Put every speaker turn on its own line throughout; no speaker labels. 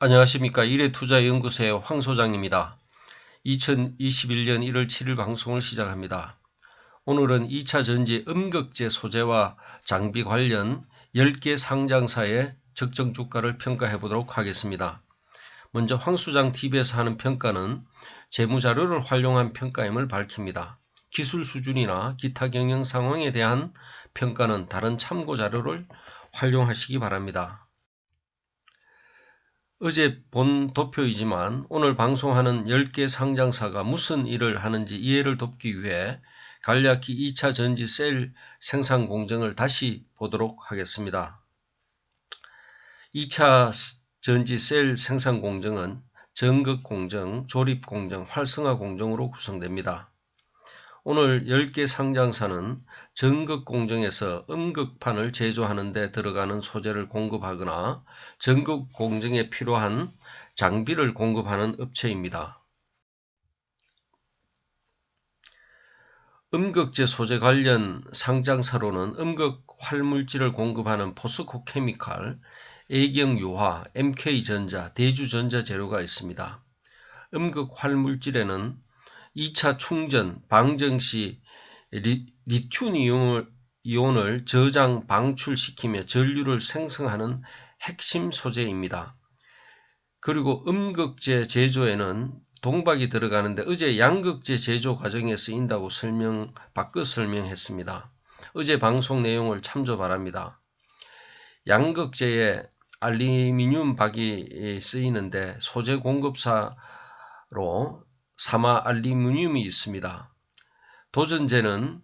안녕하십니까. 이래투자연구소의 황 소장입니다. 2021년 1월 7일 방송을 시작합니다. 오늘은 2차 전지 음극재 소재와 장비 관련 10개 상장사의 적정 주가를 평가해 보도록 하겠습니다. 먼저 황수장 TV에서 하는 평가는 재무자료를 활용한 평가임을 밝힙니다. 기술 수준이나 기타 경영 상황에 대한 평가는 다른 참고 자료를 활용하시기 바랍니다. 어제 본 도표이지만 오늘 방송하는 10개 상장사가 무슨 일을 하는지 이해를 돕기 위해 간략히 2차 전지 셀 생산 공정을 다시 보도록 하겠습니다. 2차 전지 셀 생산 공정은 전극 공정, 조립 공정, 활성화 공정으로 구성됩니다. 오늘 10개 상장사는 전극 공정에서 음극판을 제조하는 데 들어가는 소재를 공급하거나 전극 공정에 필요한 장비를 공급하는 업체입니다. 음극재 소재 관련 상장사로는 음극 활물질을 공급하는 포스코 케미칼, 애경 유화, MK전자, 대주전자 재료가 있습니다. 음극 활물질에는 2차 충전, 방정 시 리, 리튬 이온을 저장, 방출시키며 전류를 생성하는 핵심 소재입니다. 그리고 음극재 제조에는 동박이 들어가는데 어제 양극재 제조 과정에 쓰인다고 설명, 바꿔 설명했습니다. 어제 방송 내용을 참조 바랍니다. 양극재에 알루미늄 박이 쓰이는데 소재 공급사로 사마 알루미늄이 있습니다. 도전제는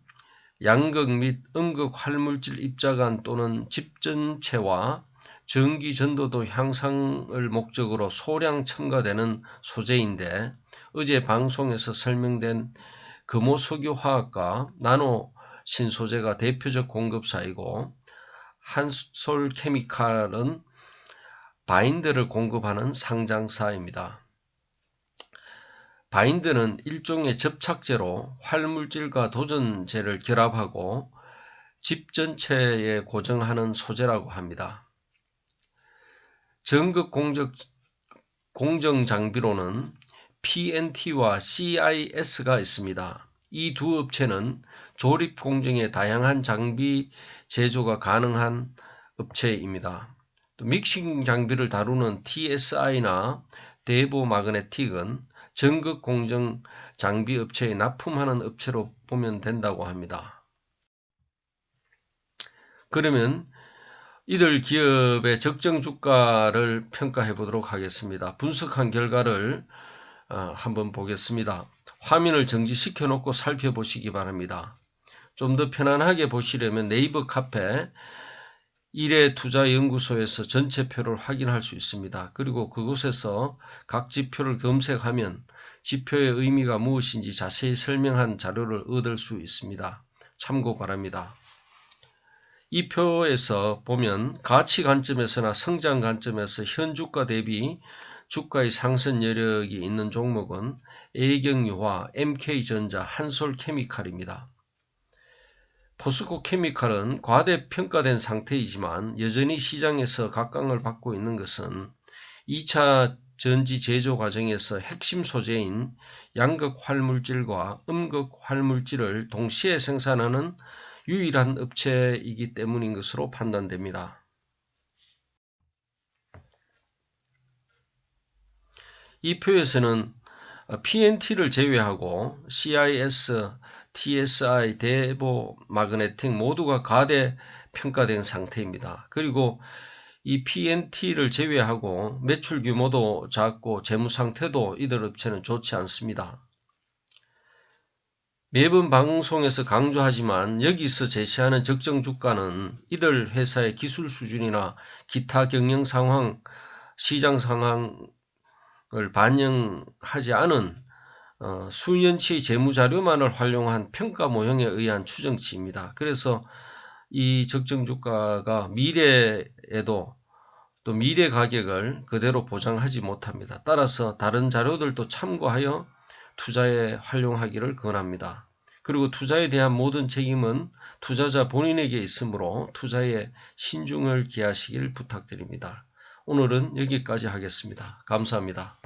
양극 및 음극 활물질 입자간 또는 집전체와 전기 전도도 향상을 목적으로 소량 첨가되는 소재인데 어제 방송에서 설명된 금호석유 화학과 나노 신소재가 대표적 공급사이고 한솔 케미칼은 바인드를 공급하는 상장사입니다. 바인드는 일종의 접착제로 활물질과 도전제를 결합하고 집 전체에 고정하는 소재라고 합니다. 전극 공정, 공정 장비로는 PNT와 CIS가 있습니다. 이 두 업체는 조립 공정의 다양한 장비 제조가 가능한 업체입니다. 또 믹싱 장비를 다루는 TSI나 데보 마그네틱은 전극 공정 장비 업체에 납품하는 업체로 보면 된다고 합니다. 그러면 이들 기업의 적정 주가를 평가해 보도록 하겠습니다. 분석한 결과를 어, 한번 보겠습니다. 화면을 정지시켜 놓고 살펴보시기 바랍니다. 좀 더 편안하게 보시려면 네이버 카페 일해투자연구소에서 전체표를 확인할 수 있습니다. 그리고 그곳에서 각 지표를 검색하면 지표의 의미가 무엇인지 자세히 설명한 자료를 얻을 수 있습니다. 참고 바랍니다. 이 표에서 보면 가치 관점에서나 성장 관점에서 현 주가 대비 주가의 상승 여력이 있는 종목은 애경유화, MK전자, 한솔케미칼입니다. 포스코 케미칼은 과대평가된 상태이지만 여전히 시장에서 각광을 받고 있는 것은 2차 전지 제조 과정에서 핵심 소재인 양극 활물질과 음극 활물질을 동시에 생산하는 유일한 업체이기 때문인 것으로 판단됩니다. 이 표에서는 PNT를 제외하고 CIS, TSI, 대보, 마그네틱 모두가 가대 평가된 상태입니다. 그리고 이 PNT를 제외하고 매출 규모도 작고 재무 상태도 이들 업체는 좋지 않습니다. 매번 방송에서 강조하지만 여기서 제시하는 적정 주가는 이들 회사의 기술 수준이나 기타 경영 상황, 시장 상황 을 반영하지 않은 어, 수년치의 재무자료만을 활용한 평가 모형에 의한 추정치입니다. 그래서 이 적정 주가가 미래에도 또 미래 가격을 그대로 보장하지 못합니다. 따라서 다른 자료들도 참고하여 투자에 활용하기를 권합니다. 그리고 투자에 대한 모든 책임은 투자자 본인에게 있으므로 투자에 신중을 기하시길 부탁드립니다. 오늘은 여기까지 하겠습니다. 감사합니다.